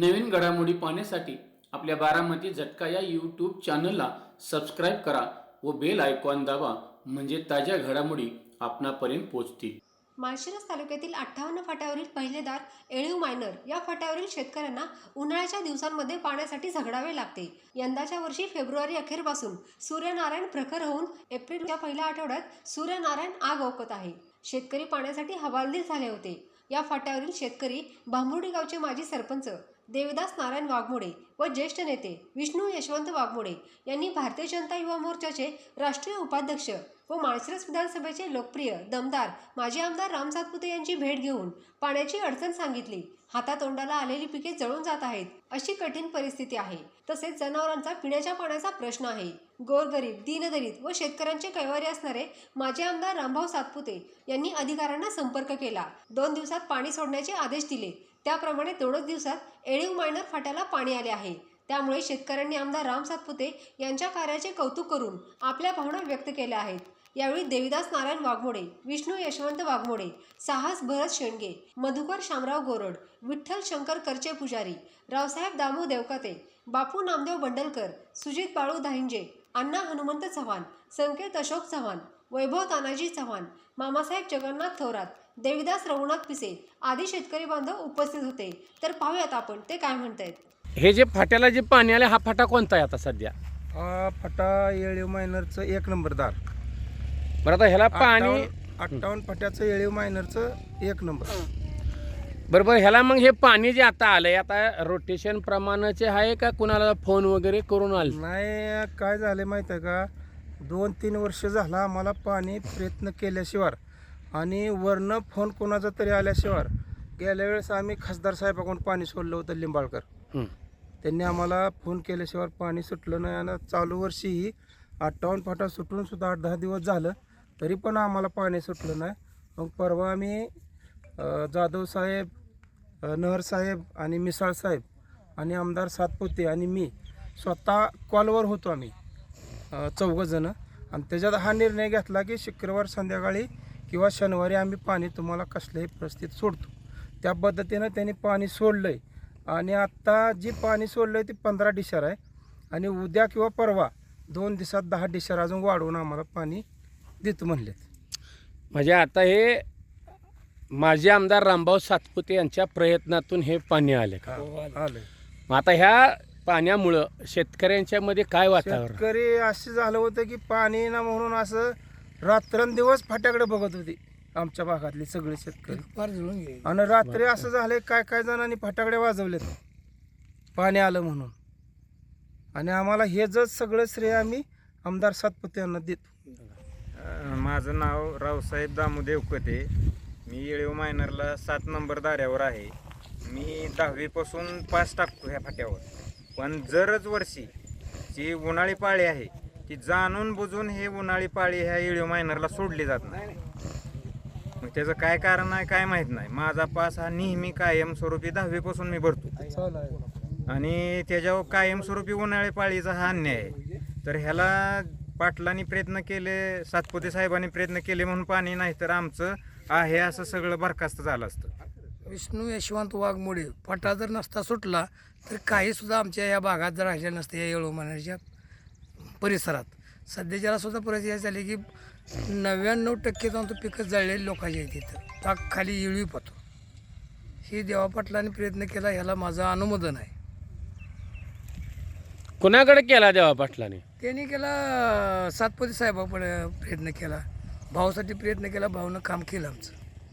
नवीन घडामोडी पाहण्यासाठी आपल्या बारामती झटका या यूट्यूब चॅनलला सबस्क्राईब करा व बेल आयकॉन दाबा म्हणजे ताज्या घडामोडी आपणापर्यंत पोहोचतील. माळशिरस तालुक्यातील अठ्ठावन्न फाट्यावरील पहिलेदार एळीव मायनर या फाट्यावरील शेतकऱ्यांना उन्हाळ्याच्या दिवसांमध्ये पाण्यासाठी झगडावे लागते. यंदाच्या वर्षी फेब्रुवारी अखेरपासून सूर्यनारायण प्रखर होऊन एप्रिलच्या पहिल्या आठवड्यात सूर्यनारायण आग ओकत आहे. शेतकरी पाण्यासाठी हवालदिल झाले होते. या फाट्यावरील शेतकरी भांबुर्डी गावचे माजी सरपंच देवदास नारायण वाघमोडे व ज्येष्ठ नेते विष्णू यशवंत वाघमोडे यांनी भारतीय जनता युवा मोर्चाचे राष्ट्रीय उपाध्यक्ष व माळशिरस विधानसभेचे लोकप्रिय दमदार माजी आमदार राम सातपुते यांची भेट घेऊन पाण्याची अडचण सांगितली. हातातोंडाला आलेली पिके जळून जात आहेत अशी कठीण परिस्थिती आहे. तसेच जनावरांचा पिण्याच्या पाण्याचा प्रश्न आहे. गोरगरीब दीनदलित व शेतकऱ्यांचे कैवारी असणारे माजी आमदार रामभाऊ सातपुते यांनी अधिकाऱ्यांना संपर्क केला. दोन दिवसात पाणी सोडण्याचे आदेश दिले. त्याप्रमाणे दोनच दिवसात एळीव मायनर फाट्याला पाणी आले आहे. त्यामुळे शेतकऱ्यांनी आमदार राम सातपुते यांच्या कार्याचे कौतुक करून आपल्या भावना व्यक्त केल्या आहेत. यावेळी देविदास नारायण वाघमोडे विष्णू यशवंत वाघमोडे साहस भरत शेंडगे मधुकर शामराव गोरड विठ्ठल शंकर करचे पुजारी रावसाहेब दामू देवकाते बापू नामदेव बंडलकर सुजित बाळू दाहिंजे अण्णा हनुमंत चव्हाण संकेत अशोक चव्हाण वैभव तानाजी चव्हाण मामासाहेब जगन्नाथ थोरात देविदास रघुनाथ पिसे आदी शेतकरी बांधव उपस्थित होते. तर पाहूयात आपण ते काय म्हणतायत. हे जे फाट्याला जे पाणी आले हा फाटा कोणता आहे आता सध्या? हा फटा येळीव मायनरचं एक नंबर दार. बरं आता ह्याला पाणी अठ्ठावन्न फट्याचं येळीव मायनरचं एक नंबर. बरोबर ह्याला मग हे पाणी जे आता आलंय आता रोटेशन प्रमाणाचे आहे का कुणाला फोन वगैरे करून आलं? नाही काय झालं माहिती आहे का? दोन तीन वर्ष झाला आम्हाला पाणी प्रयत्न केल्याशिवाय आणि वरनं फोन कोणाचा तरी आल्याशिवाय गेल्या वेळेस आम्ही खासदार साहेबाकडून पाणी सोडलं होतं लिंबाळकर. हं. त्यांनी आम्हाला फोन केल्याशिवाय पाणी सुटलं नाही आणि चालू वर्षीही अठ्ठावन्न फाटा सुटून सुद्धा आठ दहा दिवस झालं. तरी पण आम्हाला पाणी सुटलं नाही. मग परवा आम्ही जाधवसाहेब जाधव साहेब नहर साहेब आणि मिसाळ साहेब आणि आमदार सातपुते आणि मी स्वतः कॉलवर होतो आम्ही चौघंजणं आणि त्याच्यात हा निर्णय घेतला की शुक्रवार संध्याकाळी किंवा शनिवारी आम्ही पाणी तुम्हाला कसल्याही परिस्थितीत सोडतो. त्या पद्धतीनं त्यांनी पाणी सोडलं आहे आणि आत्ता जी पाणी सोडलं आहे ती पंधरा डिशर आहे. आणि उद्या किंवा परवा दोन दिवसात दहा डिशर अजून वाढवून आम्हाला पाणी देतो म्हणलेत. म्हणजे आता हे माजी आमदार रामभाऊ सातपुते यांच्या प्रयत्नातून हे पाणी आले का? आलंय मग आता ह्या पाण्यामुळं शेतकऱ्यांच्या मध्ये काय वातावरण? शेतकरी असे झालं होतं की पाणी ना म्हणून असं रात्रंदिवस फाट्याकडे बघत होती आमच्या भागातली सगळे शेतकरी. आणि रात्री असं झालंय काय काय जणांनी फाट्याकडे वाजवलेत. पाणी आलं म्हणून. आणि आम्हाला हे जर सगळं श्रेय आम्ही आमदार सातपुते यांना देतो. माझं नाव रावसाहेब दामू देवकते. मी येळीव मायनरला सात नंबर दाऱ्यावर आहे. मी दहावीपासून पास टाकतो ह्या फाट्यावर. पण जरच वर्षी जी उन्हाळी पाळी आहे ती जाणून बुजून हे उन्हाळी पाळी ह्या येळीव मायनरला सोडली जात नाही. मग त्याचं काय कारण आहे काय माहीत नाही. माझा पास हा नेहमी कायमस्वरूपी दहावीपासून मी भरतो. आणि त्याच्यावर कायमस्वरूपी उन्हाळी पाळीचा हा अन्याय आहे. तर ह्याला पाटलांनी प्रयत्न केले सातपुते साहेबांनी प्रयत्न केले म्हणून पाणी नाही तर आमचं आहे असं सगळं बरखास्त झालं असतं. विष्णू यशवंत वाघमोडे फाटा जर नसता सुटला तर काही सुद्धा आमच्या या भागात जर राहिल्या नसते या येळोमानाच्या परिसरात. सध्याच्याला सुद्धा परिस्थिती झाली की नव्याण्णव टक्के जाऊन तो पिकं जळलेली लोकांची तिथं ताक खाली येळी पाहतो ही देवापाटलाने प्रयत्न केला ह्याला माझं अनुमोदन आहे. कुणाकडे केला देवा पाटलाने? त्यांनी केला सातपती साहेबाकडे प्रयत्न केला. भावासाठी प्रयत्न केला भाऊनं काम केलं आमचं.